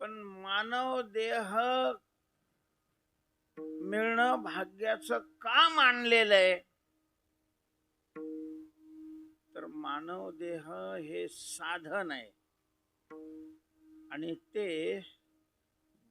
पण मानव देह मिळणं भाग्याचं का मानलेलं आहे. तर मानव देह हे साधन आहे. आणि ते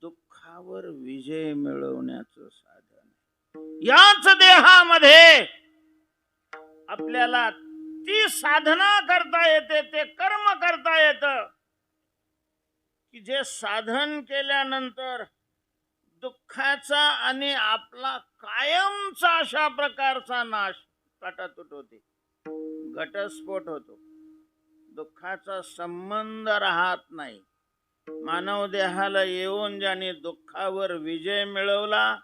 दुःखावर विजय मिळवण्याचं साधन आहे. याच देहामध्ये आपल्याला ती साधना करता येते ते कर्म करता येतं. की जे साधन केल्यानंतर दुःखाचा आणि आपला कायमचा अशा प्रकारचा नाश तटातूट होते. घटस्फोट होतो. दुःखाचा संबंध राहत नाही. मानव देहाला येऊन ज्याने दुःखावर विजय मिळवला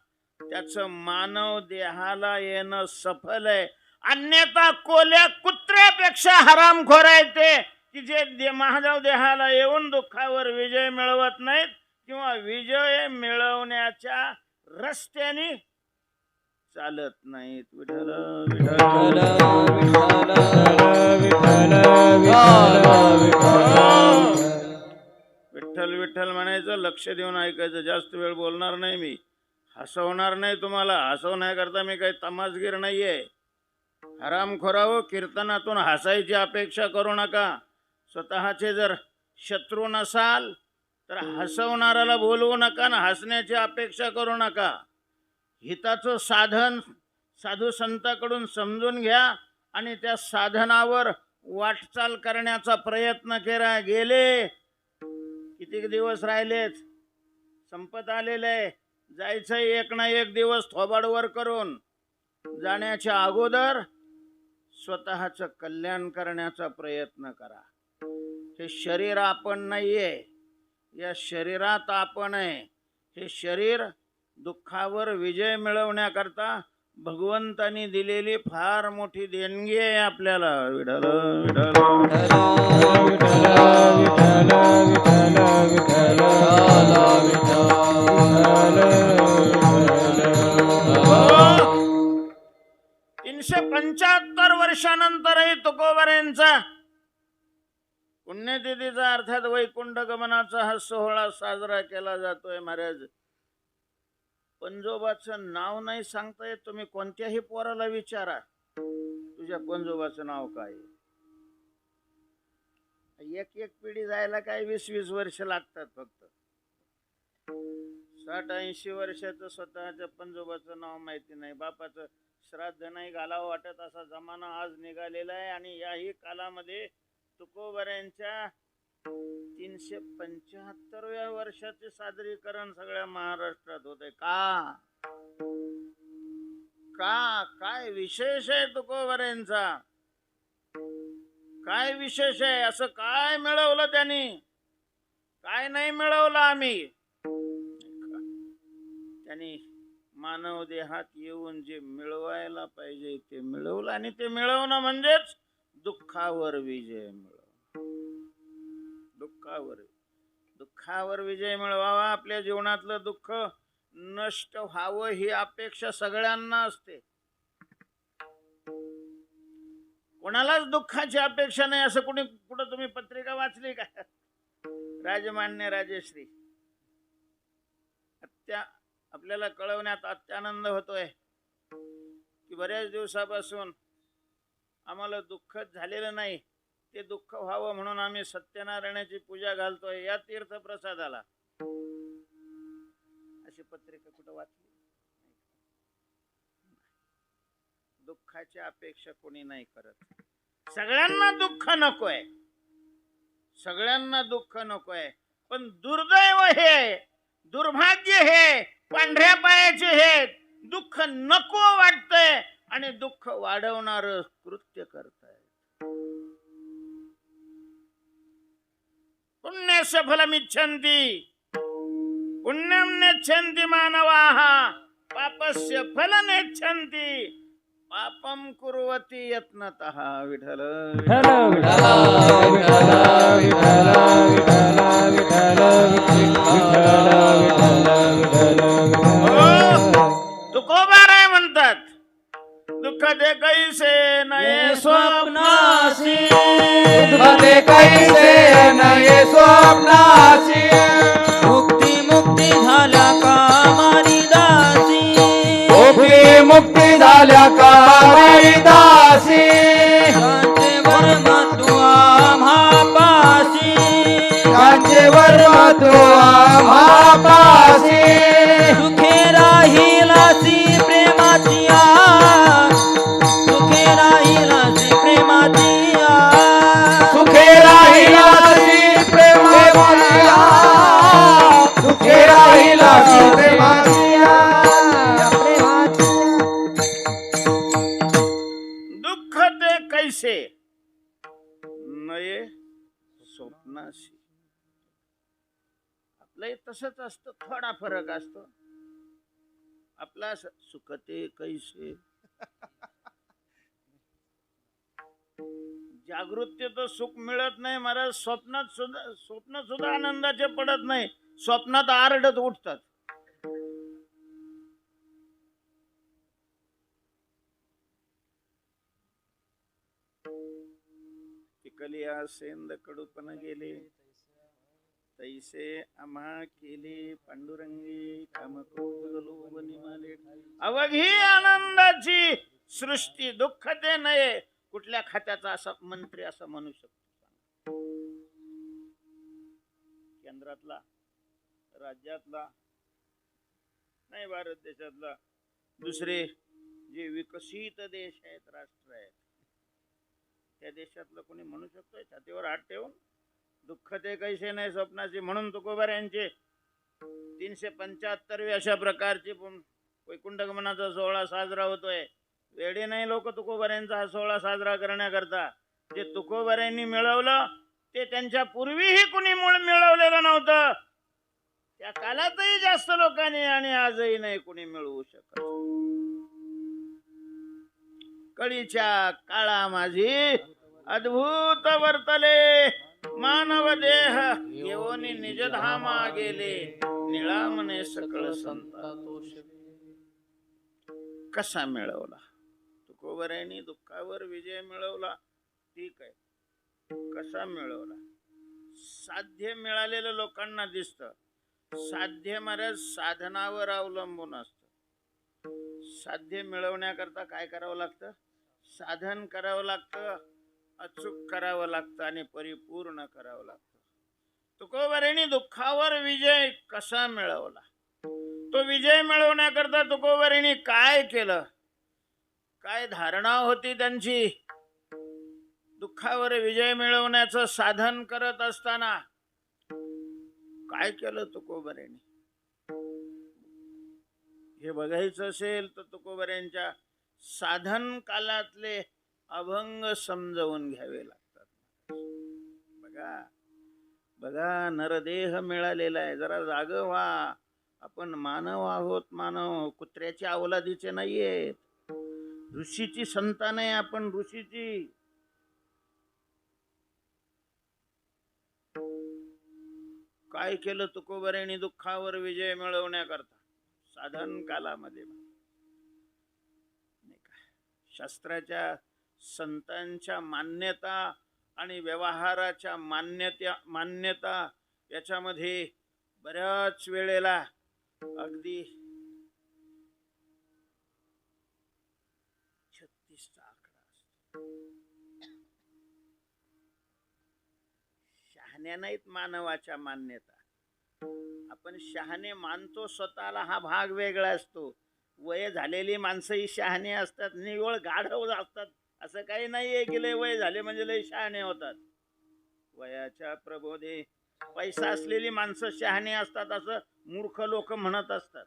त्याचं मानव देहाला येणं सफल आहे. अन्यथा कोल्या कुत्र्यापेक्षा हरामखोर आहे ते. की जे दे- महादेव देहाला येऊन दुःखावर विजय मिळवत नाहीत किंवा विजय मिळवण्याच्या रस्त्याने चालत नाहीत. विठ्ठल विठ्ठल विठ्ठल विठ्ठल म्हणायचं लक्ष देऊन ऐकायचं जास्त वेळ बोलणार नाही मी. हसवणार नाही तुम्हाला. हसवण्याकरता मी काही तमासगीर नाहीये. हरामखोराव कीर्तनातून हसायची अपेक्षा करू नका. स्वतःचे जर शत्रू नसाल तर हसवणाऱ्याला बोलवू नका ना हसण्याची अपेक्षा करू नका. हिताचं साधन साधू संताकडून समजून घ्या आणि त्या साधनावर वाटचाल करण्याचा प्रयत्न केला गेले. किती दिवस राहिलेच संपत आलेले जायचं एक ना एक दिवस थोबाडवर करून. जाण्याच्या अगोदर स्वतःचं कल्याण करण्याचा प्रयत्न करा. हे शरीर आपण नाहीये या शरीरात आपण आहे हे शरीर दुःखावर विजय मिळवण्याकरता भगवंतानी दिलेली फार मोठी देणगी आहे आपल्याला विठल विठल तीनशे पंच्याहत्तर वर्षानंतरही तुकोबऱ्यांचा पुण्यतिथीचा अर्थात वैकुंठ गमनाचा हा सोहळा साजरा केला जातोय महाराज. पंजोबाचं नाव नाही सांगता येत. तुम्ही कोणत्याही पोराला विचारा. तुझ्या पंजोबाचं नाव काय? एक एक पिढी जायला काय वीस वीस वर्ष लागतात फक्त. साठ ऐंशी वर्षाचं स्वतःच्या पंजोबाचं नाव माहिती नाही. बापाचं श्राद्ध नाही घालावं वाटत असा जमाना आज निघालेला आहे आणि याही कालामध्ये तुकोबऱ्यांच्या तीनशे पंच्याहत्तरव्या वर्षाचे सादरीकरण सगळ्या महाराष्ट्रात होते का? का? काय विशेष आहे तुकोबऱ्यांचा? काय विशेष आहे? असं काय मिळवलं त्यांनी? काय नाही मिळवलं आम्ही? त्यांनी मानव देहात येऊन जे मिळवायला पाहिजे ते मिळवलं आणि ते मिळवणं म्हणजेच दुःखावर विजय मिळव. दुःखावर दुःखावर विजय मिळवावा. आपल्या जीवनातलं दुःख नष्ट व्हावं ही अपेक्षा सगळ्यांना असते. कोणालाच दुःखाची अपेक्षा नाही असं कुणी कुठं तुम्ही पत्रिका वाचली का? राजमान्य राजेश्री. अत्या आपल्याला कळवण्यात अत्यानंद होतोय. की बऱ्याच दिवसापासून आम्हाला दुःखच झालेलं नाही. ते दुःख व्हावं म्हणून आम्ही सत्यनारायणाची पूजा घालतोय. या तीर्थप्रसादाला. अशी पत्रिका कुठं वाचली? दुःखाची अपेक्षा कोणी नाही करत. सगळ्यांना दुःख नकोय. सगळ्यांना दुःख नकोय. पण दुर्दैव हे दुर्भाग्य हे पांढऱ्या पायाचे हे दुःख नको वाटतंय. आणि दुःख वाढवणार कृत्य करताय पुण्यस्य फलमिच्छन्ति पुण्यम नेच्छन्ति मानवाः. पापस्य फल नेच्छन्ति. पापम कुर्वती यत्नतः विठल तुकोबाराय कदे कैसे नये स्वप्नासी कदे कैसे नये स्वप्नासी मुक्ति मुक्ति झाला का मारी दासी? मुक्ति मुक्ति झाल्या का मारी दासी? वर्मा तू आम्हा पासी। वर्मा तू आपलं तसंच असतं थोडा फरक असतो. आपला सुखते कैसे? जागृती तर सुख मिळत नाही महाराज स्वप्नात सुद्धा स्वप्न सुद्धा आनंदाचे पडत नाही स्वप्नात आरडत उठतात. पिकली सेंद कडूपण गेले. तैसे आम्हा केले पांडुरंगी कामक्रोधलोभनिमाले अवघी आनंदाची सृष्टी दुःख ते नये कुठल्या खात्याचा असा मंत्री असं म्हणू शकतो केंद्रातला राज्यातला नाही भारत देशातला दुसरे जे विकसित देश आहेत राष्ट्र आहेत त्या देशातलं कोणी म्हणू शकतोय? छातीवर हात ठेवून? दुःख ते कैसे नाही स्वप्नाचे म्हणून तुकोबार यांचे तीनशे पंच्याहत्तरवी अशा प्रकारची वैकुंठगमनाचा सोहळा साजरा होतोय. वेळी नाही लोक तुकोबाऱ्यांचा हा सोहळा साजरा करण्याकरता. जे तुकोबाऱ्यांनी मिळवलं ते त्यांच्या पूर्वीही कुणी मूळ मिळवलेलं नव्हतं. त्या काळातही जास्त लोकांनी आणि आजही नाही कुणी मिळवू शकत. कळीच्या काळा माझी अद्भुत वर्तले. मानव देह येऊनी निजधामा गेले निळामने सकळ संता कसा मिळवला तुकोबऱ्यांनी दुःखावर विजय मिळवला ठीक आहे कसा मिळवला साध्य मिळालेलं लोकांना दिसत साध्य महाराज साधनावर अवलंबून असत साध्य मिळवण्याकरता काय करावं लागतं साधन करावं लागतं अचूक करावं लागतं आणि परिपूर्ण करावं लागतं. तुकोबारीने दुःखावर विजय कसा मिळवला? तो विजय मिळवण्याकरता तुकोबरेने काय केलं? काय धारणा होती त्यांची? दुःखावर विजय मिळवण्याचं साधन करत असताना काय केलं तुकोबरेने? हे बघायचं असेल तर तुकोबऱ्यांच्या साधन कालातले अभंग समजवून घ्यावे लागतात. बघा बघा नरदेह मिळालेला आहे. जरा जाग व्हा. आपण मानव आहोत मानव. कुत्र्याच्या अवलादीचे नाहीयेत. ऋषीची संतान आहे आपण ऋषीची. काय केलं तुकोबरेणी दुःखावर विजय मिळवण्याकरता? साधन कालामध्ये. नाही शास्त्राच्या संतांच्या मान्यता आणि व्यवहाराच्या मान्यता मान्यता याच्यामध्ये बऱ्याच वेळेला अगदी छत्तीसचा आकडा असतो. शहाण्या नाहीत मानवाच्या मान्यता. आपण शहाणे मानतो स्वतःला हा भाग वेगळा असतो. वय झालेली माणसं ही शहाणे असतात निव्वळ गाढव असतात. असं काही नाहीये की लय वय झाले म्हणजे लय शहाणे होतात. वयाच्या प्रबोधे पैसा असलेली माणसं शहाणे असतात असं मूर्ख लोक म्हणत असतात.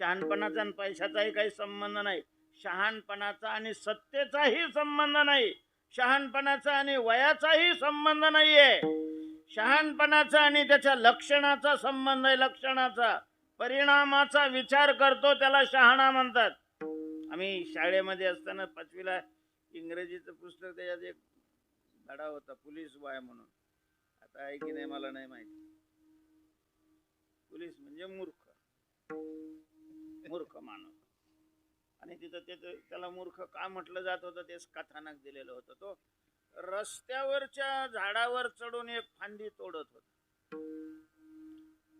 शहाणपणाचा आणि पैशाचाही काही संबंध नाही. शहाणपणाचा आणि सत्तेचाही संबंध नाही. शहाणपणाचा आणि वयाचाही संबंध नाहीये. शहाणपणाचा आणि त्याच्या लक्षणाचा संबंध आहे लक्षणाचा. परिणामाचा विचार करतो त्याला शहाणा म्हणतात. आम्ही शाळेमध्ये असताना पाचवीला इंग्रजीचं पुस्तक त्याच्यात एक धडा होता पोलीस वाय म्हणून. आता आहे की नाही मला नाही माहिती. पोलीस म्हणजे मूर्ख. मूर्ख माणूस. आणि तिथं ते त्याला मूर्ख का म्हटलं जात होतं तेच कथानक दिलेलं होतं तो. रस्त्यावरच्या झाडावर चढून एक फांदी तोडत होता.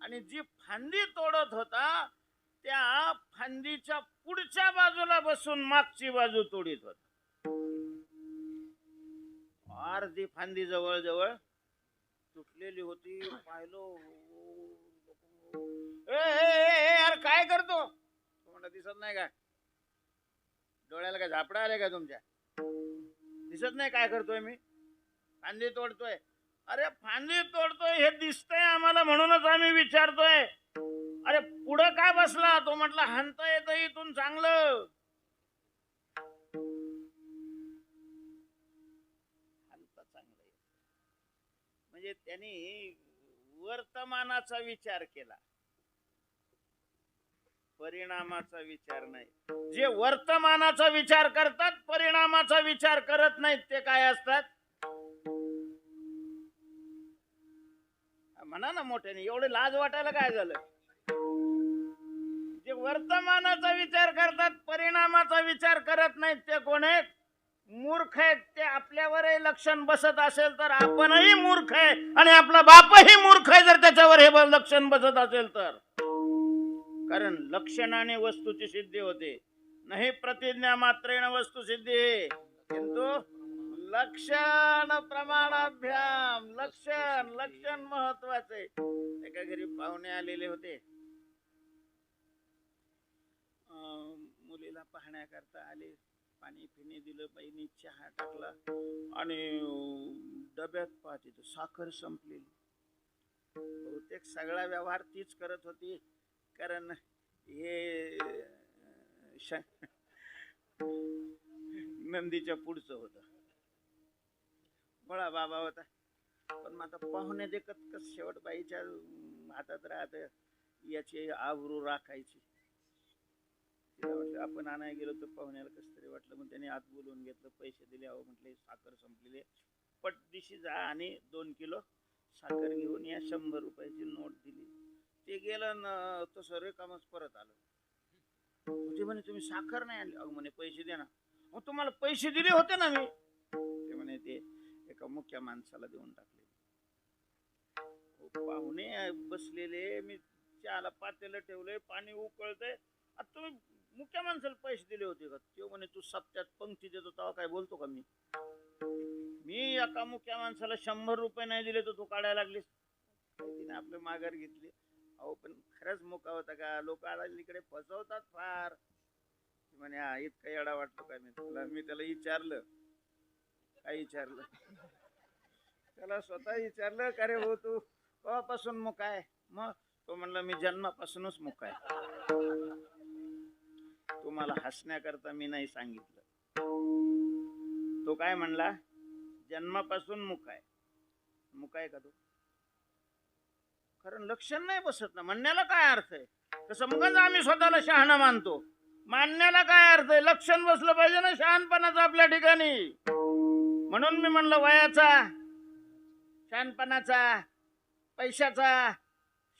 आणि जी फांदी तोडत होता त्या फांदीच्या पुढच्या बाजूला बसून मागची बाजू तोडीत होता. अर्धी फांदी जवळ जवळ तुटलेली होती पाहिलो. ए, ए, ए, ए, यार काय करतो? तुम्हाला दिसत नाही का डोळ्याला काय झापडा आले काय तुमच्या? दिसत नाही काय करतोय मी? फांदी तोडतोय. अरे फांदी तोडतोय हे दिसतंय आम्हाला म्हणूनच आम्ही विचारतोय. अरे पुढं काय बसला? तो म्हटला हनता येत इथून चांगलं. म्हणजे त्यांनी वर्तमानाचा विचार केला. परिणामाचा विचार नाही. जे वर्तमानाचा विचार करतात परिणामाचा विचार करत नाहीत ते काय असतात? म्हणा ना मोठ्याने एवढे लाज वाटायला काय झालं? जे वर्तमानाचा विचार करतात परिणामाचा विचार करत नाहीत ते कोण आहेत? मूर्ख आहेत ते आपल्यावरही लक्षण बसत असेल तर आपणही मूर्ख आहे. आणि आपला बापही मूर्ख आहे जर त्याच्यावर हे लक्षण बसत असेल तर. कारण लक्षणाने वस्तूची सिद्धी होते. नाही प्रतिज्ञा मात्रेन वस्तू सिद्धी. किंतु लक्षण प्रमाणाभ्याम लक्षण लक्षण महत्त्वाचे. एका घरी पाहुणे आलेले होते. मुलीला पाहण्याकरता आले. पाणी फिणी दिलं बाईनी चहा टाकला आणि डब्यात पाहते तर साखर संपलेली. बहुतेक सगळा व्यवहार तीच करत होती कारण हे श- नंदीच्या पुढचं होतं. बळा बाबा होता. पण मग आता पाहुणे देखत कस शेवट बाईच्या हातात राहत याची आवरू राखायची. तिला वाटलं आपण आणाय गेलो तर पाहुण्याला कस तरी वाटलं. मग त्याने आत बोलवून घेतलं पैसे दिले अहो म्हटले साखर संपलेली पट दिशी जा आणि दोन किलो साखर घेऊन या शंभर रुपयाची नोट दिली. ते गेलं न तसं रिकामच परत आलं. ते म्हणे तुम्ही साखर नाही आणली. अहो म्हणे पैसे दे ना. मग तुम्हाला पैसे दिले होते ना मी. ते म्हणे ते एका मुख्या माणसाला देऊन टाकले. पाहुणे बसलेले मी चहाला पातेलं ठेवलंय पाणी उकळतंय. आता तुम्ही मुख्या माणसाला पैसे दिले होते का? तो म्हणे तू सप्त्यात पंक्ती देतो तेव्हा काय बोलतो का मी? मी एका मुख्या माणसाला शंभर रुपये नाही दिले तर तू काढायला लागलीस. तिने आपले माघार घेतली. अहो पण खरंच मोका होता का? लोक इकडे फसवतात फार. ती म्हणे हा इतका येडा वाटतो का मी तुला? मी त्याला विचारलं. काय विचारलं? त्याला स्वतः विचारलं का रे भाऊ तू? कवापासून मुका आहे? मग तो म्हणला मी जन्मापासूनच मुका आहे. तुम्हाला हसण्याकरता मी नाही सांगितलं. तो काय म्हणला? जन्मापासून मुख आहे. मुख आहे का तो? कारण लक्षण नाही बसत ना. म्हणण्याला काय अर्थ आहे? तसं मगच आम्ही स्वतःला शहाणा मानतो. मानण्याला काय अर्थ आहे? लक्षण बसलं पाहिजे ना शहाणपणाचं आपल्या ठिकाणी. म्हणून मी म्हणलं वयाचा शहाणपणाचा पैशाचा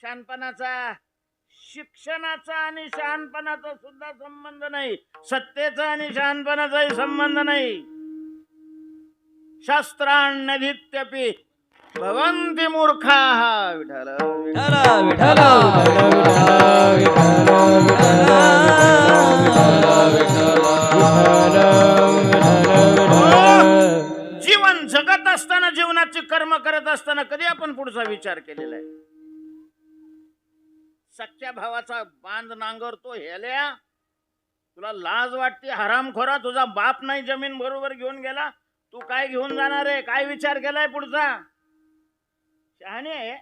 शहाणपणाचा शिक्षणाचा आणि शहाणपणाचा सुद्धा संबंध नाही सत्तेचा आणि शहाणपणाचाही संबंध नाही शास्त्राण्यधित्यपि भवन्ति मूर्खाः विठ्ठल जीवन जगत असताना जीवनाचे कर्म करत असताना कधी आपण पुढचा विचार केलेला आहे सच्च्या भावाचा बांध नांगरतो हेल्या तुला लाज वाटते हरामखोरा तुझा बाप नाही जमीन बरोबर घेऊन गेला. तू काय घेऊन जाणार आहे? काय विचार केलाय पुढचा? शहाणे आहे.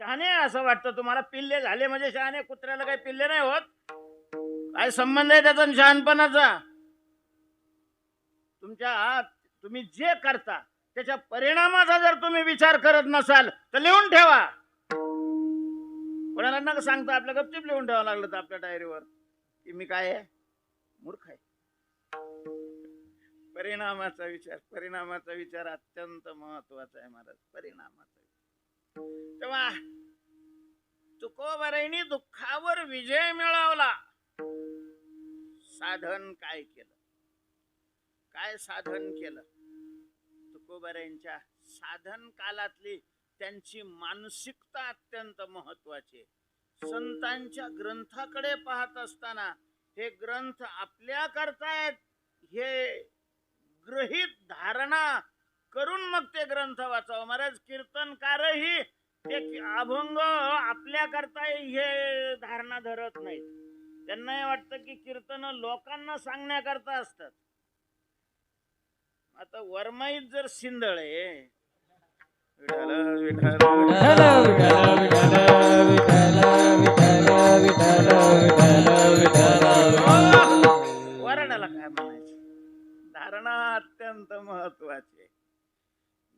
शहाणे असं वाटतं तुम्हाला. पिल्ले झाले म्हणजे शहाणे कुत्र्याला काही पिल्ले नाही होत. काय संबंध आहे त्याचा शहाणपणाचा? तुमच्या तुम्ही जे करता त्याच्या परिणामाचा जर तुम्ही विचार करत नसाल तर लिहून ठेवा. कोणाला नका सांगता आपल्या गपचिप लिहून ठेवावं लागलं तर आपल्या डायरीवर की मी काय आहे? मूर्ख आहे. परिणामाचा विचार परिणामाचा विचार अत्यंत महत्त्वाचा आहे महाराज. परिणामाचा विचार. तेव्हा तुकोबराईनी दुःखावर विजय मिळवला. साधन काय केलं? काय साधन केलं? तुकोबरायांच्या साधन कालातली त्यांची मानसिकता अत्यंत महत्वाची आहे. संतांच्या ग्रंथाकडे पाहत असताना हे ग्रंथ आपल्या करतायत हे ग्रहित धारणा करून मग ते ग्रंथ वाचावं. महाराज कीर्तनकारही ते अभंग आपल्या करता हे धारणा धरत नाहीत. त्यांना हे वाटतं की कीर्तन लोकांना सांगण्याकरता असतात. आता वरमाईत जर सिंधळ वर्णाला काय म्हणायचं धारणा अत्यंत महत्वाची आहे.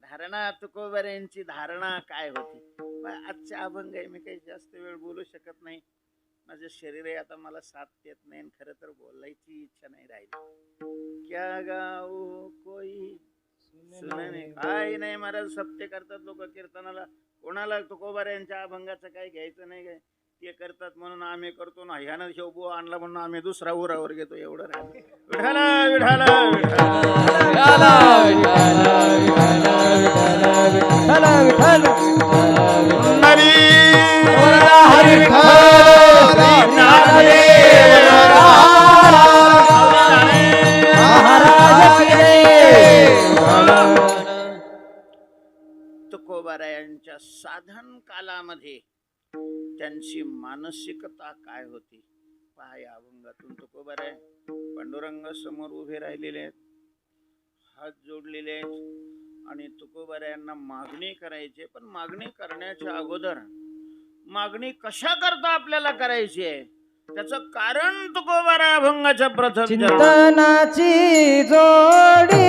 धारणा तुकोबऱ्यांची धारणा काय होती? आजच्या अभंग आहे मी काही जास्त वेळ बोलू शकत नाही. माझं शरीर आहे आता मला साथ देत नाही खर तर बोलायची इच्छा नाही राहिली. क्या गाऊ कोई सुनने काय नाही. महाराज सत्य करतात लोक कीर्तनाला. कोणाला तुकोबाऱ्यांच्या अभंगाचं काय घ्यायचं नाही काय? ते करतात म्हणून आम्ही करतो ना. ह्यानं शेवबू आणला म्हणून आम्ही दुसरा उरावर घेतो. एवढं विठाला विठाला विठाला हरी त्या साधन कालामध्ये त्यांची मानसिकता काय होती? पहा या अभंगातून आहे. पांडुरंग समोर उभे राहिलेले आहेत. हात जोडलेले आहेत. आणि तुकोबारायांना मागणी करायची आहे. पण मागणी करण्याच्या अगोदर मागणी कशा करता आपल्याला करायची आहे? त्याचं कारण तुकोबारा अभंगाच्या प्रथम चिंतनाची जोडी.